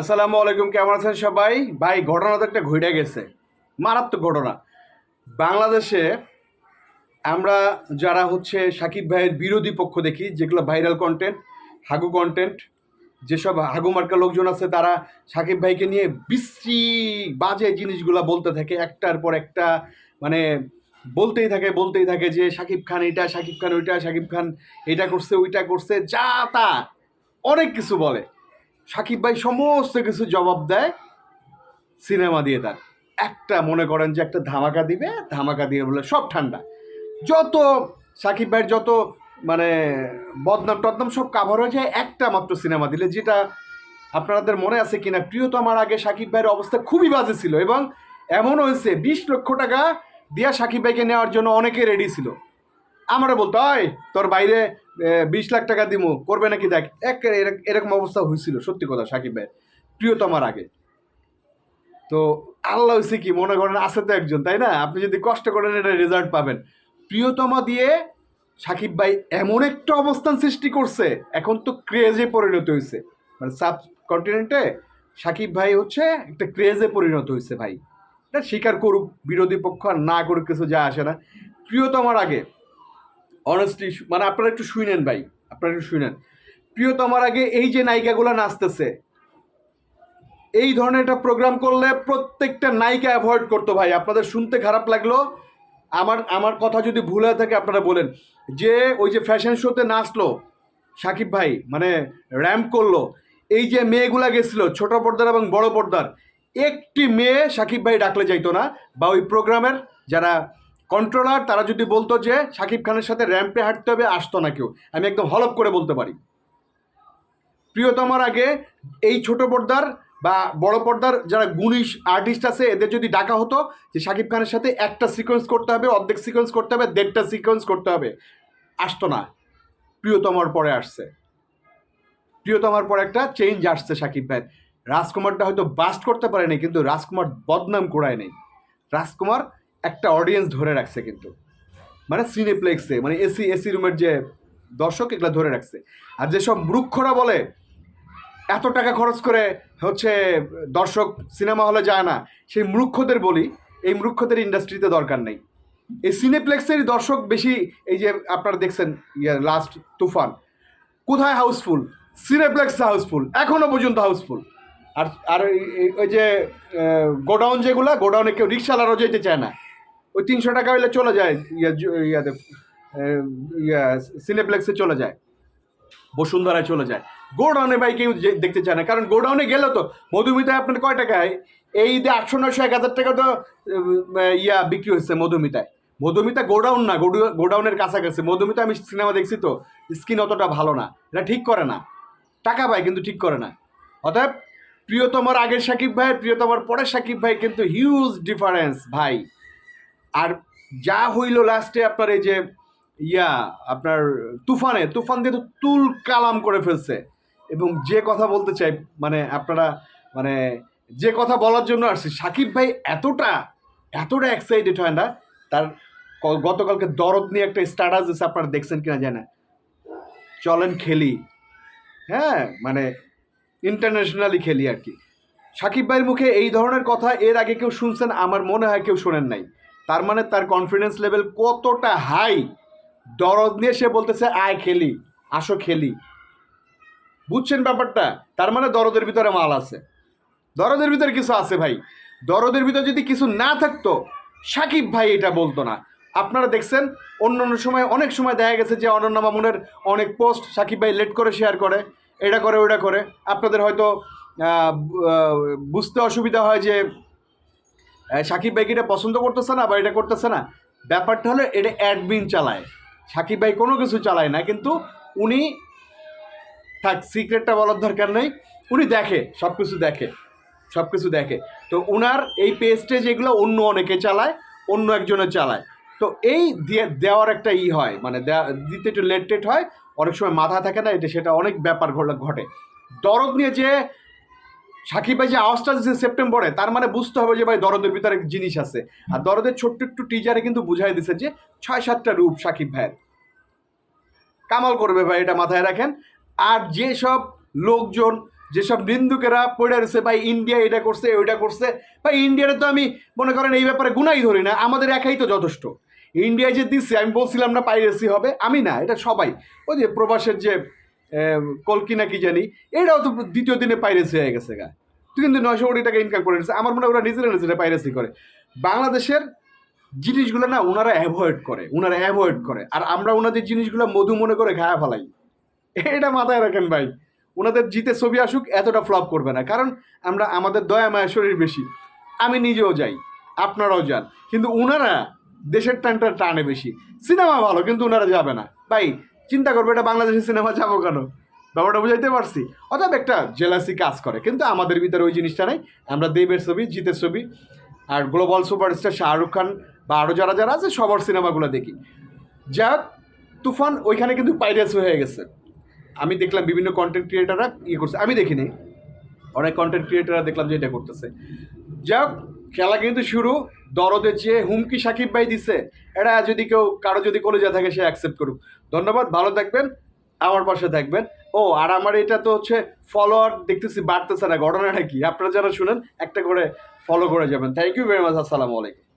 আসসালামু আলাইকুম, কেমন আছেন সবাই? ভাই ঘটনা তো একটা ঘুরে গেছে। মারাত্মক ঘটনা। বাংলাদেশে আমরা যারা হচ্ছে সাকিব ভাইয়ের বিরোধী পক্ষ দেখি, যেগুলো ভাইরাল কন্টেন্ট হাগু কন্টেন্ট যেসব হাগু মার্কা লোকজন আছে, তারা সাকিব ভাইকে নিয়ে বিশ্রী বাজে জিনিসগুলো বলতে থাকে, একটার পর একটা মানে বলতেই থাকে বলতেই থাকে যে সাকিব খান এটা, সাকিব খান ওইটা, সাকিব খান এটা করছে, ওইটা করছে, যা তা অনেক কিছু বলে। সাকিব ভাই সমস্ত কিছু জবাব দেয়, সিনেমা দিয়ে তার। একটা মনে করেন যে একটা ধামাকা দিবে, ধামাকা দিয়ে বলে সব ঠান্ডা। যত সাকিব ভাইয়ের যত মানে বদনাম টদনাম সব কাভার হয়ে যায়, একটা মাত্র সিনেমা দিলে, যেটা আপনাদের মনে আছে কিনা প্রিয়তমার আগে সাকিব ভাইয়ের অবস্থা খুবই বাজে ছিল এবং এমন হয়েছে, বিশ লক্ষ টাকা দিয়া সাকিব ভাইকে নেওয়ার জন্য অনেকে রেডি ছিল। আমারও বলতো হয় তোর বাইরে বিশ লাখ টাকা দিমু, করবে নাকি দেখ। এক, এরক- এরকম অবস্থা হয়েছিল সত্যি কথা, সাকিব ভাই। প্রিয়তমার আগে তো আল্লাহ হয়েছে কি, মনে করেন আছে তো একজন, তাই না? আপনি যদি কষ্ট করেন, এটা রেজাল্ট পাবেন। প্রিয়তমা দিয়ে সাকিব ভাই এমন একটা অবস্থান সৃষ্টি করছে, এখন তো ক্রেজে পরিণত হয়েছে মানে সাব কন্টিনেন্টে সাকিব ভাই হচ্ছে একটা ক্রেজে পরিণত হয়েছে ভাই। এটা স্বীকার করুক, বিরোধী পক্ষ আর না করুক, কিছু যা আসে না। প্রিয়তমার আগে অনেস্টলি মানে আপনারা একটু শুনেন ভাই, আপনারা একটু শুনেন প্রিয়তমার আগে এই যে নায়িকাগুলো নাচতেছে, এই ধরনের একটা প্রোগ্রাম করলে প্রত্যেকটা নায়িকা অ্যাভয়েড করতো ভাই। আপনাদের শুনতে খারাপ লাগল, আমার আমার কথা যদি ভুল হয়ে থাকে আপনারা বলেন। যে ওই যে ফ্যাশন শোতে নাচলো, সাকিব ভাই মানে র্যাম্প করল, এই যে মেয়েগুলা গেছিল, ছোট পর্দার এবং বড় পর্দার, একটি মেয়ে সাকিব ভাই ডাকলে যাইতো না, বা ওই প্রোগ্রামের যারা কন্ট্রোলার তারা যদি বলতো যে সাকিব খানের সাথে র্যাম্পে হাঁটতে হবে, আসতো না কেউ। আমি একদম হলপ করে বলতে পারি। প্রিয়তমার আগে এই ছোট পর্দার বা বড় পর্দার যারা গুণী আর্টিস্ট আছে, এদের যদি ডাকা হতো যে শাকিব খানের সাথে একটা সিকোয়েন্স করতে হবে, অর্ধেক সিকোয়েন্স করতে হবে, দেড়টা সিকোয়েন্স করতে হবে, আসতো না। প্রিয়তমার পরে আসছে। প্রিয়তমার পরে একটা চেঞ্জ আসছে সাকিব ভাই। রাজকুমারটা হয়তো বাস্ট করতে পারেনি, কিন্তু রাজকুমার বদনাম করায় নেই। রাজকুমার একটা অডিয়েন্স ধরে রাখছে কিন্তু। মানে সিনেপ্লেক্সে মানে এসি এসি রুমের যে দর্শক, এগুলো ধরে রাখছে। আর যেসব মূর্খরা বলে, এত টাকা খরচ করে হচ্ছে দর্শক সিনেমা হলে যায় না, সেই মূর্খদের বলি, এই মূর্খদের ইন্ডাস্ট্রিতে দরকার নেই। এই সিনেপ্লেক্সেরই দর্শক বেশি, এই যে আপনারা দেখছেন ইয়ে লাস্ট তুফান, কোথায় হাউসফুল সিনেপ্লেক্স হাউসফুল এখনও পর্যন্ত হাউসফুল আর আর ওই যে গোডাউন যেগুলো গোডাউনে কেউ রিক্সাওয়ালারও যেতে চায় না। ওই তিনশো টাকা হইলে চলে যায়, ইয়া ইয়াতে ইয়া সিনেপ্লেক্সে চলে যায়। বসুন্ধরায় চলে যায়। গোডাউনে ভাই কেউ দেখতে চায় না। কারণ গোডাউনে গেলে তো মধুমিতায় আপনার কয় টাকায়? এই ঈদে আটশো নয়শো এক হাজার টাকা তো ইয়া বিক্রি হচ্ছে মধুমিতায়। মধুমিতা গোডাউন না, গোডু- গোডাউনের কাছাকাছি। মধুমিতা আমি সিনেমা দেখছি তো স্কিন অতটা ভালো না। এটা ঠিক করে না। টাকা পায়, কিন্তু ঠিক করে না। অতএব, প্রিয়তমার আগের সাকিব ভাই প্রিয়তমার পরের সাকিব ভাই কিন্তু হিউজ ডিফারেন্স ভাই। আর যা হইল লাস্টে আপনার এই যে, ইয়া, আপনার তুফানে, তুফান দিয়ে তো তুল কালাম করে ফেলছে। এবং যে কথা বলতে চাই মানে আপনারা মানে যে কথা বলার জন্য আসছি, সাকিব ভাই এতটা এতটা এক্সাইটেড হয় না? তার গতকালকে দরদ নিয়ে একটা স্ট্যাটাস দিচ্ছে আপনারা দেখছেন কিনা জানা চলেন খেলি। হ্যাঁ মানে ইন্টারন্যাশনালি খেলি আর কি। সাকিব ভাইয়ের মুখে এই ধরনের কথা এর আগে কেউ শুনছেন, আমার মনে হয় কেউ শোনেন নাই। তার মানে তার কনফিডেন্স লেভেল কতটা হাই দরদ নিয়ে সে বলতেছে, আয়, খেলি, আসো, খেলি। বুঝছেন ব্যাপারটা? তার মানে দরদের ভিতরে মাল আছে। দরদের ভিতরে কিছু আছে ভাই। দরদের ভিতরে যদি কিছু না থাকতো, সাকিব ভাই এটা বলতো না। আপনারা দেখছেন অন্য অন্য সময়, অনেক সময় দেখা গেছে যে অনন্য মামুনের অনেক পোস্ট সাকিব ভাই লেট করে শেয়ার করে, এটা করে ওটা করে। আপনাদের হয়তো বুঝতে অসুবিধা হয় যে সাকিব ভাই কি এটা পছন্দ করতেছে না বা এটা করতেছে না? ব্যাপারটা হলো এটা অ্যাডমিন চালায়। সাকিব ভাই কোনো কিছু চালায় না, কিন্তু উনি থাক, সিক্রেটটা বলার দরকার নেই। উনি দেখে সব কিছু দেখে সব কিছু দেখে। তো উনার এই পেজটে যেগুলো অন্য অনেকে চালায়, অন্য একজনে চালায়। তো এই দেওয়ার একটা ই হয় মানে দিতে একটু লেট টেট হয়, অনেক সময় মাথা থাকে না, এটা সেটা অনেক ব্যাপার ঘটে। দরদ নিয়ে যে সাকিব ভাই যে আওয়াজটা দিচ্ছে সেপ্টেম্বরে, তার মানে বুঝতে হবে যে ভাই দরদের ভিতরে জিনিস আছে। আর দরদের ছোট্ট একটু টিজারে কিন্তু বুঝাই দিছে যে ছয় সাতটা রূপ সাকিব ভাইয়ের। কামাল করবে ভাই, এটা মাথায় রাখেন। আর যেসব লোকজন, যেসব নিন্দুকেরা পড়ে রয়েছে, ভাই ইন্ডিয়া এটা করছে, ওইটা করছে। ভাই ইন্ডিয়ারে তো আমি মনে করেন এই ব্যাপারে গুনাই ধরি না, আমাদের একাই তো যথেষ্ট। ইন্ডিয়ায় যে দিচ্ছে আমি বলছিলাম না পাইরেসি হবে, আমি না, এটা সবাই। ওই যে প্রবাসের যে কলকি না কি জানি, এটাও তো দ্বিতীয় দিনে পাইরেসি হয়ে গেছে গা। তুই কিন্তু নয়শো কোটি টাকা ইনকাম করে নিচ্ছে আমার মনে হয় ওরা নিজেরা নিজেরা পাইরেসি করে। বাংলাদেশের জিনিসগুলো না ওনারা অ্যাভয়েড করে, ওনারা অ্যাভয়েড করে। আর আমরা ওনাদের জিনিসগুলো মধু মনে করে খায়া ফেলাই। এটা মাথায় রাখেন ভাই। ওনাদের জিতে ছবি আসুক, এতটা ফ্লপ করবে না। কারণ আমরা, আমাদের দয়া, মায়া শরীর বেশি। আমি নিজেও যাই, আপনারাও যান। কিন্তু ওনারা দেশের টানটা টানে বেশি। সিনেমা ভালো, কিন্তু ওনারা যাবে না। ভাই চিন্তা করবে, এটা বাংলাদেশের সিনেমা যাব কেন? ব্যাপারটা বুঝাইতে পারছি। অর্থাৎ একটা জেলাসি কাজ করে, কিন্তু আমাদের ভিতরে ওই জিনিসটা নেই। আমরা দেবের ছবি, জিতের ছবি, আর গ্লোবাল সুপারস্টার শাহরুখ খান বা আরও যারা যারা আছে, সবার সিনেমাগুলো দেখি। যা তুফান ওইখানে কিন্তু পাইরেস হয়ে গেছে। আমি দেখলাম বিভিন্ন কন্টেন্ট ক্রিয়েটাররা ইয়ে করছে। আমি দেখিনি। অনেক কন্টেন্ট ক্রিয়েটাররা দেখলাম যে এটা করতেছে। যাই হোক খেলা কিন্তু শুরু দরদের যে হুমকি সাকিব ভাই দিছে। এটা যদি কেউ, কারও যদি কলেজে থাকে, সে অ্যাকসেপ্ট করুক। ধন্যবাদ, ভালো থাকবেন, আমার পাশে থাকবেন। ও, আর আমার এটা তো হচ্ছে ফলোয়ার দেখতেছি, বাড়তেছে না, ঘটনাটা কি? আপনারা যারা শুনেন, একটা করে ফলো করে যাবেন। থ্যাংক ইউ ভেরি মাচ আসসালামু আলাইকুম।